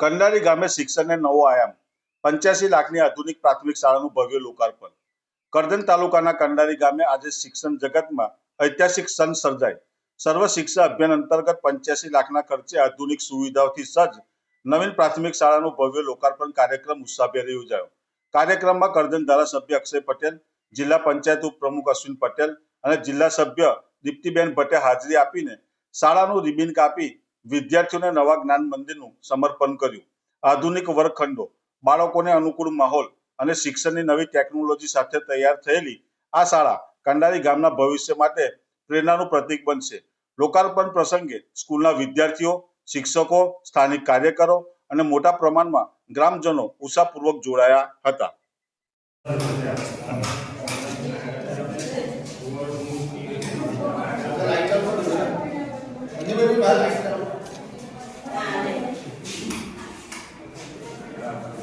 કંડારી ગામે શિક્ષણને નવો આયામ. પંચ્યાસી લાખની આધુનિક પ્રાથમિક શાળાનું ભવ્ય લોકાર્પણ. કરજણ તાલુકાના કંડારી ગામે આજે શિક્ષણ જગતમાં ઐતિહાસિક ક્ષણ સર્જાઈ સર્વ શિક્ષા અભિયાન અંતર્ગત પંચ્યાસી લાખના ખર્ચે આધુનિક સુવિધાઓથી સજ્જ નવીન પ્રાથમિક શાળાનું ભવ્ય લોકાર્પણ કાર્યક્રમ ઉત્સાહભેર યોજાયો. કાર્યક્રમમાં કરજણ ધારાસભ્ય અક્ષય પટેલ, જિલ્લા પંચાયત ઉપપ્રમુખ અશ્વિન પટેલ અને જિલ્લા સભ્ય દીપ્તિબેન ભટ્ટે હાજરી આપીને શાળાનું રિબિન કાપી વિદ્યાર્થીઓને નવા જ્ઞાન મંદિરનું સમર્પણ કર્યું. આધુનિક વર્ગખંડો, બાળકોને અનુકૂળ માહોલ અને શિક્ષણની નવી ટેકનોલોજી સાથે તૈયાર થયેલી આ શાળા કંડારી ગામના ભવિષ્ય માટે પ્રેરણાનું પ્રતીક બનશે. લોકાર્પણ પ્રસંગે સ્કૂલના વિદ્યાર્થીઓ, શિક્ષકો, સ્થાનિક કાર્યકરો અને મોટા પ્રમાણમાં ગ્રામજનો ઉત્સાહપૂર્વક જોડાયા હતા. Thank you. Gracias.